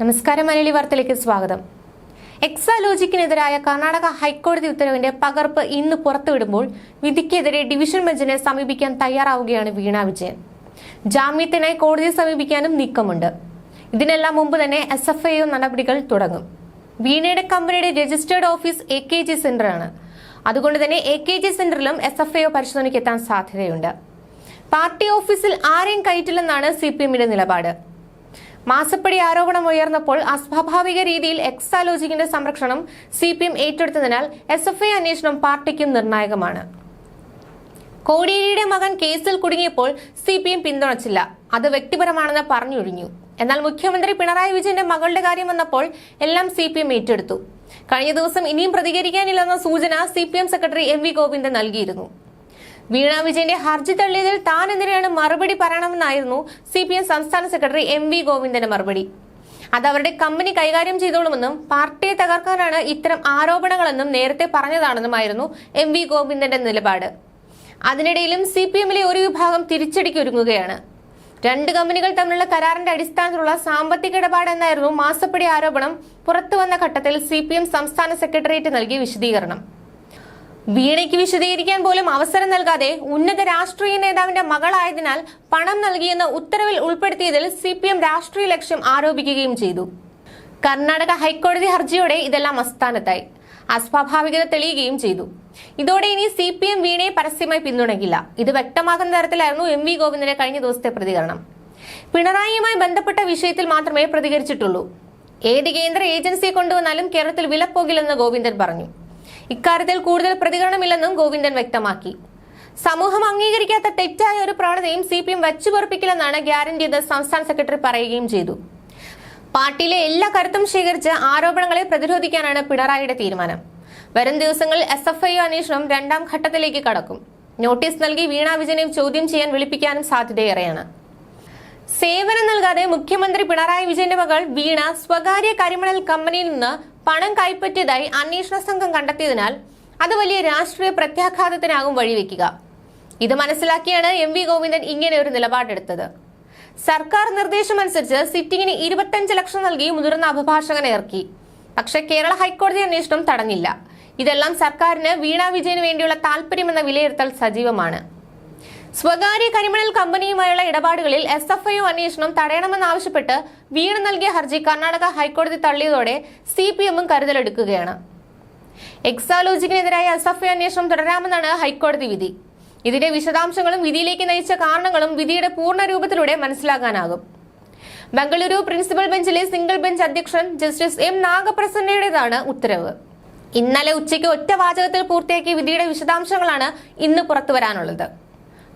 നമസ്കാരം മലയാളി വാർത്തയിലേക്ക് സ്വാഗതം. എക്സാലോജിക്കിനെതിരായ കർണാടക ഹൈക്കോടതി ഉത്തരവിന്റെ പകർപ്പ് ഇന്ന് പുറത്തുവിടുമ്പോൾ വിധിക്കെതിരെ ഡിവിഷൻ ബെഞ്ചിനെ സമീപിക്കാൻ തയ്യാറാവുകയാണ് വീണ വിജയൻ. ജാമ്യത്തിനായി കോടതിയെ സമീപിക്കാനും നീക്കമുണ്ട്. ഇതിനെല്ലാം മുമ്പ് തന്നെ എസ് എഫ് ഐ നടപടികൾ തുടങ്ങും. വീണയുടെ കമ്പനിയുടെ registered office A K G സെന്ററാണ്. അതുകൊണ്ട് തന്നെ എ കെ ജി സെന്ററിലും എസ് എഫ് ഐ പരിശോധനയ്ക്ക് എത്താൻ സാധ്യതയുണ്ട്. പാർട്ടി ഓഫീസിൽ ആരെയും കയറ്റില്ലെന്നാണ് സി പി എമ്മിന്റെ നിലപാട്. മാസപ്പടി ആരോപണം ഉയർന്നപ്പോൾ അസ്വാഭാവിക രീതിയിൽ എക്സാലോജിക്കിന്റെ സംരക്ഷണം സി പി എം ഏറ്റെടുത്തതിനാൽ എസ് എഫ് ഐ അന്വേഷണം പാർട്ടിക്കും നിർണായകമാണ്. കോടിയേരിയുടെ മകൻ കേസിൽ കുടുങ്ങിയപ്പോൾ സി പി എം പിന്തുണച്ചില്ല. അത് വ്യക്തിപരമാണെന്ന് പറഞ്ഞൊഴിഞ്ഞു. എന്നാൽ മുഖ്യമന്ത്രി പിണറായി വിജയന്റെ മകളുടെ കാര്യം വന്നപ്പോൾ എല്ലാം സി പി എം ഏറ്റെടുത്തു. കഴിഞ്ഞ ദിവസം ഇനിയും പ്രതികരിക്കാനില്ലെന്ന സൂചന C P M secretary M V Govindan നൽകിയിരുന്നു. വീണ വിജയന്റെ ഹർജി തള്ളിയതിൽ താൻ എന്തിനാണ് മറുപടി പറയണമെന്നായിരുന്നു സി പി എം സംസ്ഥാന സെക്രട്ടറി എം വി ഗോവിന്ദന്റെ മറുപടി. അത് അവരുടെ കമ്പനി കൈകാര്യം ചെയ്തോളുമെന്നും പാർട്ടിയെ തകർക്കാനാണ് ഇത്തരം ആരോപണങ്ങളെന്നും നേരത്തെ പറഞ്ഞതാണെന്നുമായിരുന്നു എം വി ഗോവിന്ദന്റെ നിലപാട്. അതിനിടയിലും സി പി എമ്മിലെ ഒരു വിഭാഗം തിരിച്ചടിക്കൊരുങ്ങുകയാണ് രണ്ട് കമ്പനികൾ തമ്മിലുള്ള കരാറിന്റെ അടിസ്ഥാനത്തിലുള്ള സാമ്പത്തിക ഇടപാട് എന്നായിരുന്നു മാസപ്പടി ആരോപണം പുറത്തുവന്ന ഘട്ടത്തിൽ സി സംസ്ഥാന സെക്രട്ടേറിയറ്റ് നൽകിയ വിശദീകരണം. വീണയ്ക്ക് വിശദീകരിക്കാൻ പോലും അവസരം നൽകാതെ ഉന്നത രാഷ്ട്രീയ നേതാവിന്റെ മകളായതിനാൽ പണം നൽകിയെന്ന ഉത്തരവിൽ ഉൾപ്പെടുത്തിയതിൽ സി പി എം രാഷ്ട്രീയ ലക്ഷ്യം ആരോപിക്കുകയും ചെയ്തു. കർണാടക ഹൈക്കോടതി ഹർജിയോടെ ഇതെല്ലാം അസ്ഥാനത്തായി അസ്വാഭാവികത തെളിയുകയും ചെയ്തു. ഇതോടെ ഇനി സി പി എം വീണയെ പരസ്യമായി പിന്തുണയ്ക്കില്ല. ഇത് വ്യക്തമാകുന്ന തരത്തിലായിരുന്നു എം വി ഗോവിന്ദന്റെ കഴിഞ്ഞ ദിവസത്തെ പ്രതികരണം. പിണറായിയുമായി ബന്ധപ്പെട്ട വിഷയത്തിൽ മാത്രമേ പ്രതികരിച്ചിട്ടുള്ളൂ. ഏത് കേന്ദ്ര ഏജൻസിയെ കൊണ്ടുവന്നാലും കേരളത്തിൽ വിലപ്പോകില്ലെന്ന് ഗോവിന്ദൻ പറഞ്ഞു. ഇക്കാര്യത്തിൽ കൂടുതൽ പ്രതികരണമില്ലെന്നും ഗോവിന്ദൻ വ്യക്തമാക്കി. സമൂഹം അംഗീകരിക്കാത്ത തെറ്റായ ഒരു പ്രവണതയും സി പി എം വച്ചുപൊറപ്പിക്കില്ലെന്നാണ് ഗ്യാരണ്ടി എന്ന് സംസ്ഥാന സെക്രട്ടറി പറയുകയും ചെയ്തു. പാർട്ടിയിലെ എല്ലാ കരുത്തും ശേഖരിച്ച് ആരോപണങ്ങളെ പ്രതിരോധിക്കാനാണ് പിണറായിയുടെ തീരുമാനം. വരും ദിവസങ്ങളിൽ എസ് എഫ് ഐ അന്വേഷണം രണ്ടാം ഘട്ടത്തിലേക്ക് കടക്കും. നോട്ടീസ് നൽകി വീണ വിജയനെ ചോദ്യം ചെയ്യാൻ വിളിപ്പിക്കാനും സാധ്യതയേറെയാണ്. സേവനം നൽകാതെ മുഖ്യമന്ത്രി പിണറായി വിജയന്റെ മകൾ വീണ സ്വകാര്യ കരിമണൽ കമ്പനിയിൽ നിന്ന് പണം കൈപ്പറ്റിയതായി അന്വേഷണ സംഘം കണ്ടെത്തിയതിനാൽ അത് വലിയ രാഷ്ട്രീയ പ്രത്യാഘാതത്തിനാകും വഴിവെക്കുക. ഇത് മനസ്സിലാക്കിയാണ് എം വി ഗോവിന്ദൻ ഇങ്ങനെ ഒരു നിലപാടെടുത്തത്. സർക്കാർ നിർദ്ദേശമനുസരിച്ച് സിറ്റിംഗിന് ഇരുപത്തഞ്ച് ലക്ഷം നൽകി മുതിർന്ന അഭിഭാഷകനെ ഇറക്കി. പക്ഷേ കേരള ഹൈക്കോടതി അന്വേഷണം തടഞ്ഞില്ല. ഇതെല്ലാം സർക്കാരിന് വീണ വിജയന് വേണ്ടിയുള്ള താല്പര്യമെന്ന വിലയിരുത്തൽ സജീവമാണ്. സ്വകാര്യ കരിമണൽ കമ്പനിയുമായുള്ള ഇടപാടുകളിൽ എസ് എഫ് ഐ അന്വേഷണം തടയണമെന്നാവശ്യപ്പെട്ട് വീണ നൽകിയ ഹർജി കർണാടക ഹൈക്കോടതി തള്ളിയതോടെ സി പി എമ്മും കരുതലെടുക്കുകയാണ്. എക്സാലോജിക്കിനെതിരായ എസ് എഫ് ഐ അന്വേഷണം തുടരാമെന്നാണ് ഹൈക്കോടതി വിധി. ഇതിന്റെ വിശദാംശങ്ങളും വിധിയിലേക്ക് നയിച്ച കാരണങ്ങളും വിധിയുടെ പൂർണ രൂപത്തിലൂടെ മനസ്സിലാക്കാനാകും. ബംഗളൂരു പ്രിൻസിപ്പൽ ബെഞ്ചിലെ സിംഗിൾ ബെഞ്ച് അധ്യക്ഷൻ ജസ്റ്റിസ് എം നാഗപ്രസന്നയുടേതാണ് ഉത്തരവ്. ഇന്നലെ ഉച്ചയ്ക്ക് ഒറ്റ വാചകത്തിൽ പൂർത്തിയാക്കിയ വിധിയുടെ വിശദാംശങ്ങളാണ് ഇന്ന് പുറത്തുവരാനുള്ളത്.